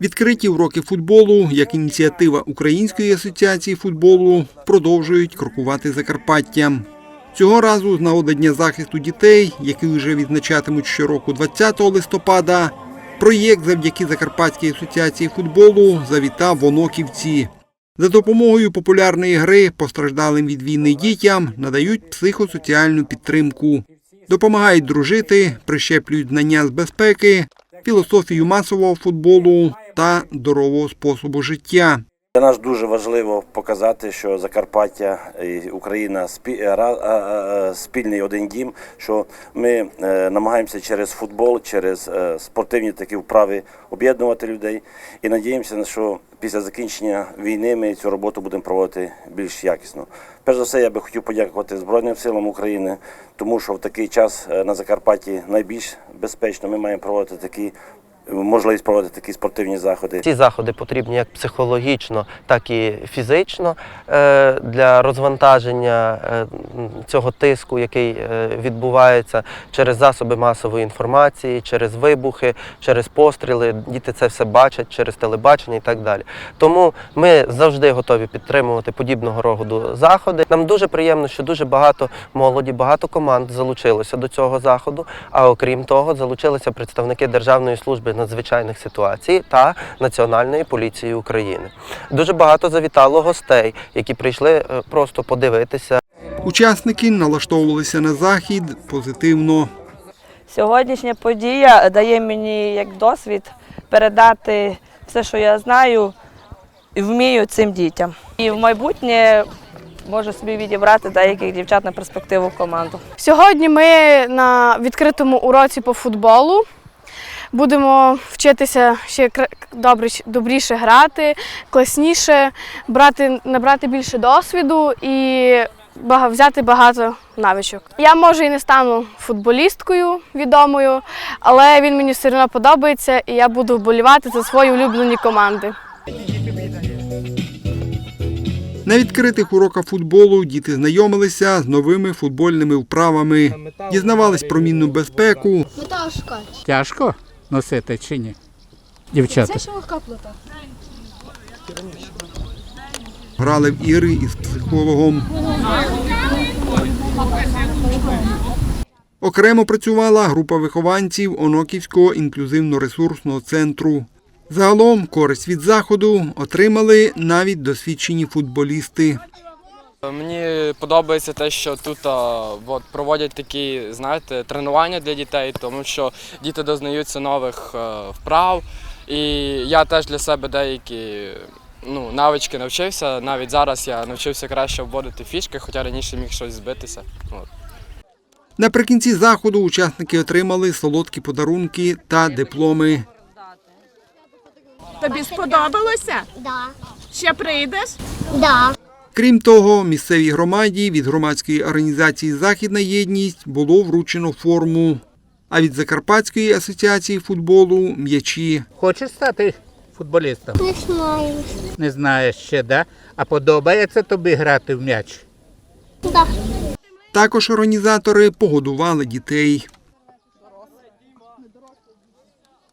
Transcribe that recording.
Відкриті уроки футболу як ініціатива Української асоціації футболу продовжують крокувати Закарпаттям. Цього разу з нагоди Дня захисту дітей, який вже відзначатимуть щороку 20 листопада, проєкт завдяки Закарпатській асоціації футболу завітав в Оноківці. За допомогою популярної гри постраждалим від війни дітям надають психосоціальну підтримку, допомагають дружити, прищеплюють знання з безпеки, філософію масового футболу та здорового способу життя. Для нас дуже важливо показати, що Закарпаття і Україна е, е, е, спільний один дім. Що ми намагаємося через футбол, через спортивні такі вправи об'єднувати людей і надіємося, що після закінчення війни ми цю роботу будемо проводити більш якісно. Перш за все, я би хотів подякувати Збройним силам України, тому що в такий час на Закарпатті найбільш безпечно ми маємо проводити такі можливість проводити такі спортивні заходи. Ці заходи потрібні як психологічно, так і фізично е, для розвантаження е, цього тиску, який е, відбувається через засоби масової інформації, через вибухи, через постріли. Діти це все бачать через телебачення і так далі. Тому ми завжди готові підтримувати подібного роду заходи. Нам дуже приємно, що дуже багато молоді, багато команд залучилося до цього заходу. А окрім того, залучилися представники Державної служби надзвичайних ситуацій та Національної поліції України. Дуже багато завітало гостей, які прийшли е, просто подивитися. Учасники налаштовувалися на захід позитивно. Сьогоднішня подія дає мені як досвід передати все, що я знаю і вмію цим дітям. І в майбутнє можу собі відібрати деяких дівчат на перспективу в команду. Сьогодні ми на відкритому уроці по футболу. Будемо вчитися ще добріш- добріше грати, класніше, брати, набрати більше досвіду і взяти багато навичок. Я може і не стану футболісткою відомою, але він мені все одно подобається, і я буду вболівати за свої улюблені команди. На відкритих уроках футболу діти знайомилися з новими футбольними вправами, дізнавались про мінну безпеку, Тяжко носити чи ні? Дівчата. грали в ігри із психологом. Окремо працювала група вихованців Оноківського інклюзивно-ресурсного центру. Загалом користь від заходу отримали навіть досвідчені футболісти. Мені подобається те, що тут от, проводять такі, знаєте, тренування для дітей, тому що діти дознаються нових е, вправ. І я теж для себе деякі ну, навички навчився. Навіть зараз я навчився краще обводити фішки, хоча раніше міг щось збитися. От. Наприкінці заходу учасники отримали солодкі подарунки та дипломи. Тобі сподобалося? Да. Ще прийдеш? Да. Крім того, місцевій громаді від громадської організації Західна єдність було вручено форму, а від Закарпатської асоціації футболу м'ячі. Хочеш стати футболістом? Не знаю. Не знаєш ще, да? А подобається тобі грати в м'яч? Да. Також організатори погодували дітей.